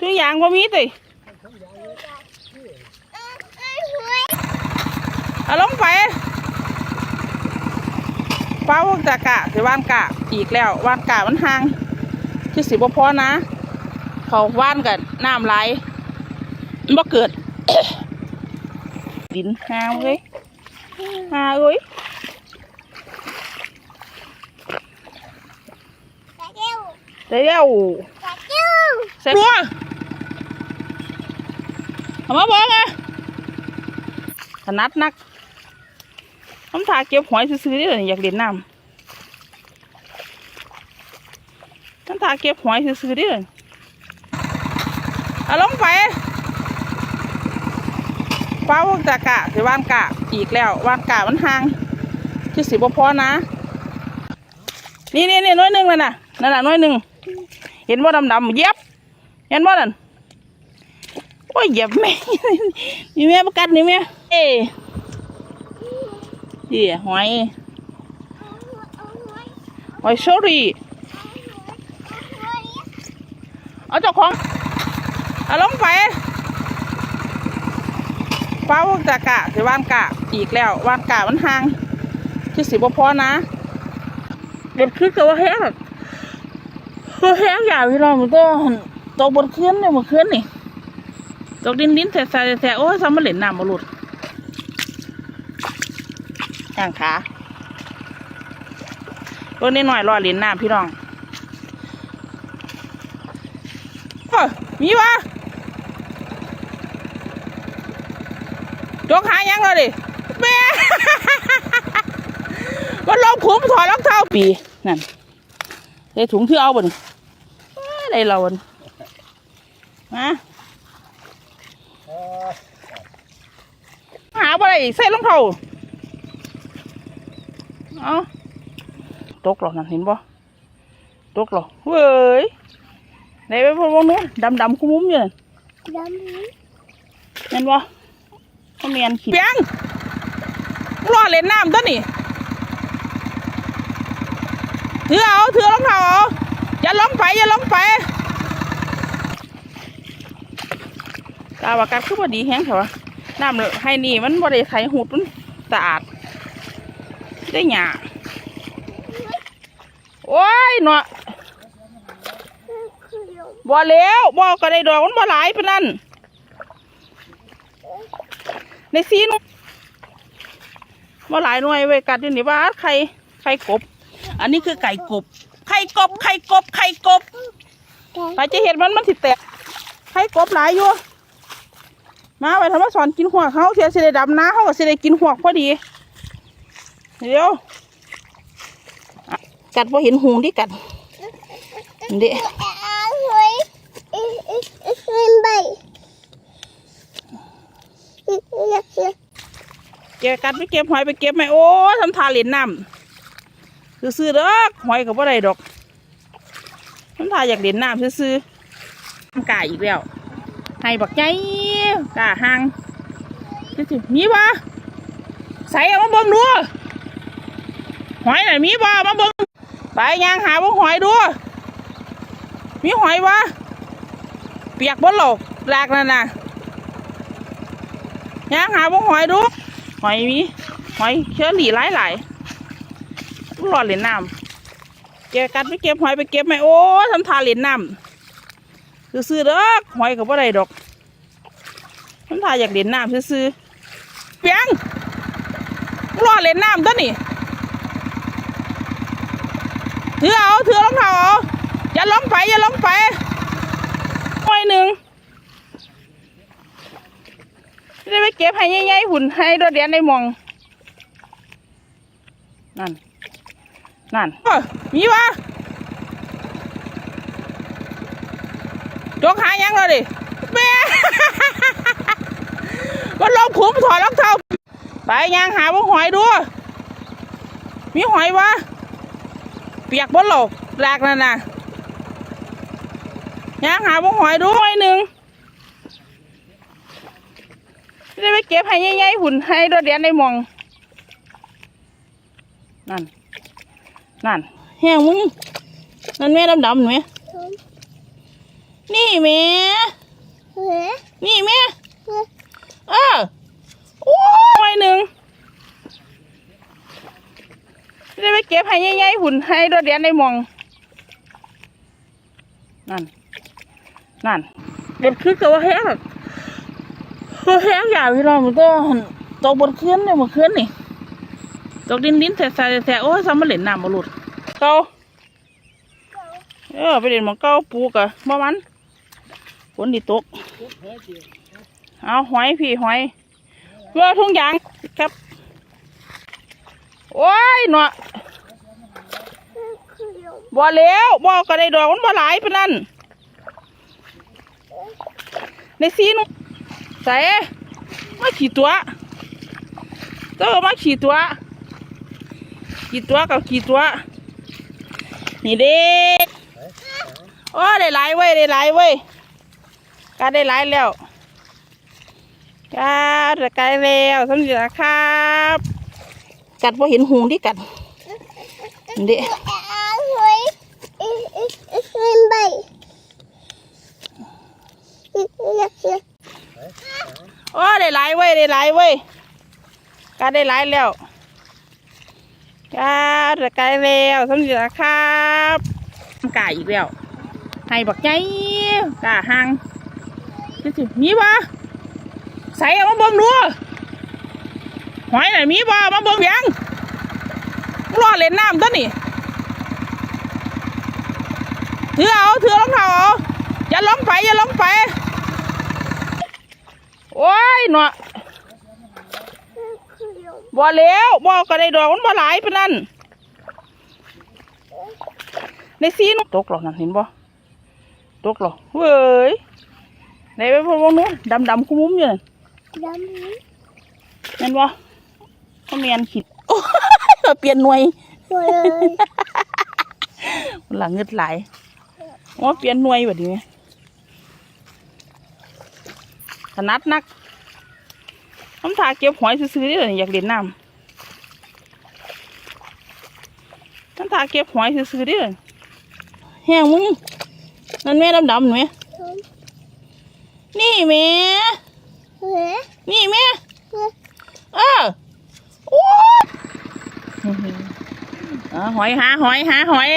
ทุกอย่างว่ามีติเอาลงไปป้าวกจากะสิว่านกะอีกแล้วว่านกะมันห่างที่สิบ่พอนะ เขาว่านกันน้ำไหลมันบ่เกิด ดินหาเอ้ยหาเอ้ยเดี๋ยวใส่บัว เอามาเบิ่งอะถนัดนักน้ำทาเก็บหอยซื้อๆนี่เลยอยากเล่นน้ำน้ำทาเก็บหอยซื้อๆนี่เลยเอาลงไปป้าวกจากะสิว่านกะอีกแล้วว่านกะมันห่างที่สิบพอนะ นี่นี่นี่น้อยหนึ่งนั่นน่ะนั่นน่ะน้อยหนึ่งเห็นว่าดำดำเย็บเห็นว่านั่น โอ้ยเหยียบแม่นี่แม่ประกันนี่แม่เอ้ดีหอยหอยเชอรี่เอาเจ้าของเอาลงไปป้าวจากะสิว่านกะอีกแล้วว่านกะมันห่างที่สิบพอนะเด็ดคือกับว่าแห้งแห้งอย่างพี่น้องมันก็ตกบนเคลื่อนเนี่ยบนเคลื่อนนี่ กดินดินแสะแสะแสโอ้ยทำมาเหล่นน้ำมาหลุดย่างขาเบิ่งนิดหน่อยรอเหล่นน้ำพี่น้องโอ้ยมีวะจกหายังเลยดิแม่มันลงขุมถอดรองเท้าปีนั่นได้ถุงที่เอาบ่นี่เอ้ยได้เราบ่นมาาบ่ได้ใส่รองเท้าเอาตกหรอกนั่นเห็นบ่ตกหรอกเว้ยไหนไปพวกนู้นดำดำๆคุ้มมุ้มอยู่นั่นเห็นบ่เขาเมียนขี้เปียงรอเล่นน้ำตัวนี่ถือเอาถือรองเท้าเอาอย่าล้มไปอย่าล้มไปกาว่ากัดคือบ่ดีแฮงเถอะวะ น้ำให้นี่มันบ่ได้ไถหูดมันสะอาดได้หยาโอ้ยเนาะบ่แล้วบ่ก็ได้ดอกมันบ่หลายปานนั้นในซีนบ่หลายหน่วยไว้กัดอยู่นี่ว่าใครใครกบ อันนี้คือไก่กบไข่กบไข่กบไข่กบไปจะเห็นมันมันสิแตกไข่กบหลายอยู่ มาไปทำมาสอนกินหัวเขาเสียสิได้ดำนะเขาก็สิได้กินหัวพอดี เดี๋ยวกัดพอเห็นหุงที่กัดเด็เก็บกัดไปเก็บหอยไปเก็บไหมโอ้ทำทาเหรียญน้ำซื้อๆเด้อหอยกับว่าไรดอกน้ำตาอยากเด่นน้ำซื้อๆน้ำกายอีกแล้ว ให้บักใจกาหางนี่สิมีบ่ใส่เอามาเบิ่งดูหอยไหนมีบ่มาเบิ่งไปยางหาบ่หอยดูมีหอยวะเปียกบ่หลกลากนั่นน่ะยางหาบ่หอยดูหอยมีหอยเชื้อหลีหลายหลายๆรอเหรียญน้ำเก็บกัดไปเก็บหอยไปเก็บไหมโอ้ทำทาเหรียญน้ำ ซื้อๆด้อหอยกับว่าไรดอกทำทาอยากเหรียญน้ำซื้อๆเปียงรอเหรียญน้ำตัวนี่ถือเอาถือรองเท้าเอาอย่าล้มไปอย่าล้มไปหอยหนึ่งได้ไปเก็บให้ใหญ่ๆหุ่นให้รถเรียนได้มองนั่นนั่นมีวะ กหายังเลยดิแม่มันลงขุมถอดรองเท้าไปยังหาว่าหอยดูมีหอยวะเปียกบนหลกลากนั่นน่ะยังหาว่าหอยดูหอยหนึ่งจะได้ไปเก็บให้ใหญ่ๆหุ่นให้รถเรียนได้มอง นั่น นั่นแห้งมึงนั่นแม่ดำๆห็นไหม นี่แม่นี่แม่เออโอ้ยหนึ่งได้ไปเก็บให้ใหญ่ๆหุ่นให้ดอดเดียนในมอง นั่น นั่นเด็ขึ้นกับว่าแห้งคืแห้งยาวพี่น้องมันก็ตกบนเคลื่อนเลยบนเคลื่อนนี่ ตกดินดินแสะแสะแสโอ้ยซ้ำมาเหล่นน้ำมาหลุดเก้าเออไปเด่นมองเก้าปูกะมามัน ฝนดีตก เอาหอยพี่หอยเพื่อทุ่งยางครับ โอ้ยหนอบ่แล้วบ่ก็ได้ดอกมันบ่หลายปานนั้นในซีนใส่มาขี่ตัวเตอมาขี่ตัวขี่ตัวกับขี่ตัว นี่เด็กโอ้ได้หลายเว้ยได้หลายเว้ย ก็ได้หลายแล้วก็ได้ไกลแล้วสำเร็จแล้วครับ กัดพอเห็นหุงที่กัดเด็โอ้ได้หลายเว้ยได้หลายเว้ยก็ได้หลายแล้วก็ได้ไกลแล้วสำเร็จแล้วครับกาอีกแล้วให้บักใหญ่กาหาง นี่สิมีบ่ใส่เอามาเบิ่งดูหอยน่ะมีบ่มาเบิ่งยังรอเล่นน้ำตัวนี่ถือเอาถือรองเท้าเอาอย่าลงไปอย่าลงไป โอ้ยหนอบ่แล้วบ่ก็ได้ดอกมันบ่หลายปานนั้นในซีนตกหรอกนั่นเห็นบ่ตกหรอเว้ย ไหนไปพวกนู้นดำดำๆคุ้มๆอยู่นั่นเห็นบ่เขาเมียนขิดโอ้ยเปลี่ยนหน่วยหลังเงึดไหลายว่าเปลี่ยนหน่วยแบบนี้ถนัดนักน้ำตาเก็บหอยซื้อๆนี่เลยอยากเล่นน้ำน้ำตาเก็บหอยซื้อๆนี่เลยแห้งมึงนั่นแม่ดำๆหนูแม่ นี่แม่นี่แม่เออโอ้ยเอาหอยหาหอยหาหอย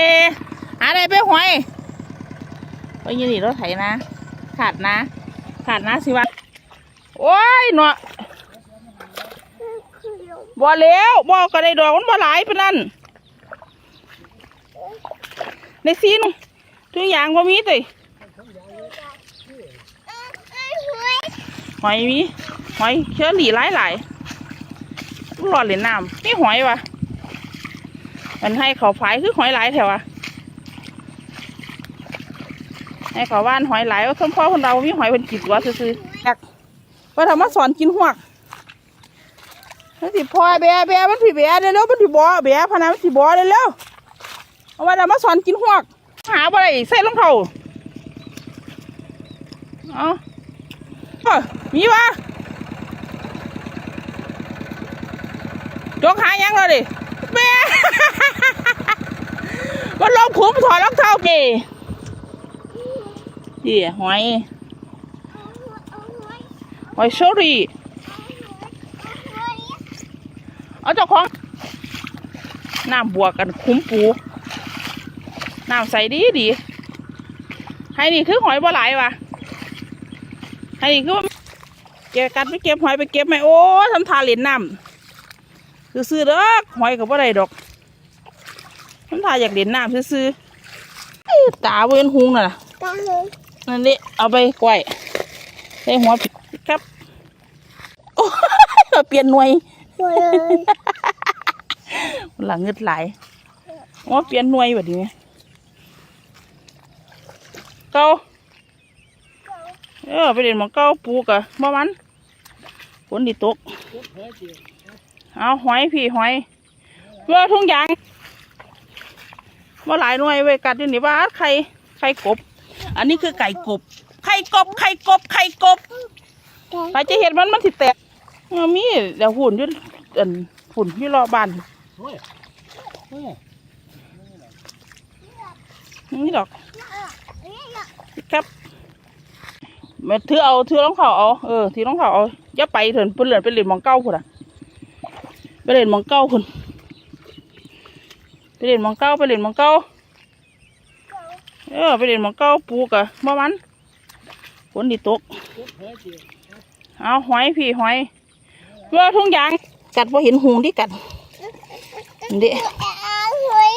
หาอะไรไปหอยไปยืนนี่รถไถนะ ขาดนะ ขาดนะสิวะโอ้ยหนอบ่แล้วบ่ก็ได้ดอกมันบ่หลายปานนั้นในซีนทุกอย่างบ่มีติ หอยมีหอยเชื้อหลีหลายหลายๆหลอดเหรียญน้ำนี่หอยวะมันให้เขาพายคือหอยหลายแถวอะให้เขาว่านหอยหลายว่าสมพ่อคนเรามีหอยเป็นกี่ตัวซื้อๆอยากว่าทำมาสอนกินหวกมันสิพอแบะแบะมันผีแบะเร็วๆมันผีบอแบะพะนะมันผีบอเร็วๆเอาว่าทำมาสอนกินหวก หาอะไรใส่รองเท้าเอา เอ้อมีวะจกหายังเลยดิแม่มันลงขุมถอดรองเท้าเกดีหอยหอยเชอรี่เอาเจ้าของน้ำบัวกันคุ้มปูน้ำใสดีดีให้นี่คือหอยบ่หลายวะ ให้นี่คือว่าเก็บกัดไปเก็บหอยไปเก็บไหมโอ้ทำทาเหรียญน้ำซื้อๆเด้อหอยกับบ่ได้ดอกทำทาอยากเหรียญน้ำซื้อๆตาเว้นหุงน่ะนั่นนี่เอาไปกล้วยใส่หัวผิดครับโอ้เปลี่ยนหน่วยหลังเงึดไหลว่าเปลี่ยนหน่วยแบบนี้เก้า เออไปเด่นหมองเก้าปูกะบ่มันฝนดีตก เอาหอยพี่หอยเพื่อทุ่งยางว่าหลายหน่วยไว้กัดอยู่นี่ว่าไข่ไข่กบ อันนี้คือไก่กบ ไข่กบไข่กบไข่กบไปจะเห็นมันมันสิแตกมันมีเดี๋ยวหุ่นยุ่นอันหุ่นที่รอบบ้านนี่ดอกครับ มาถือเอาถือรองเท้าเอาเออถือรองเท้าเอาอย่าไปเถินเพิ่นเหลือนไปเล่นหมองเก้าพุ่นอะไปเล่นหมองเก้าพุ่นเล่นหมองเก้าไปเล่นหมองเก้าเออไปเล่นหมองเก้าปูกะบ่มันฝนดิตกเอาหอยพี่หอยเว่าทุ่งยางกัดพอเห็นหุงที่กัดเด้เอาเฮ้ย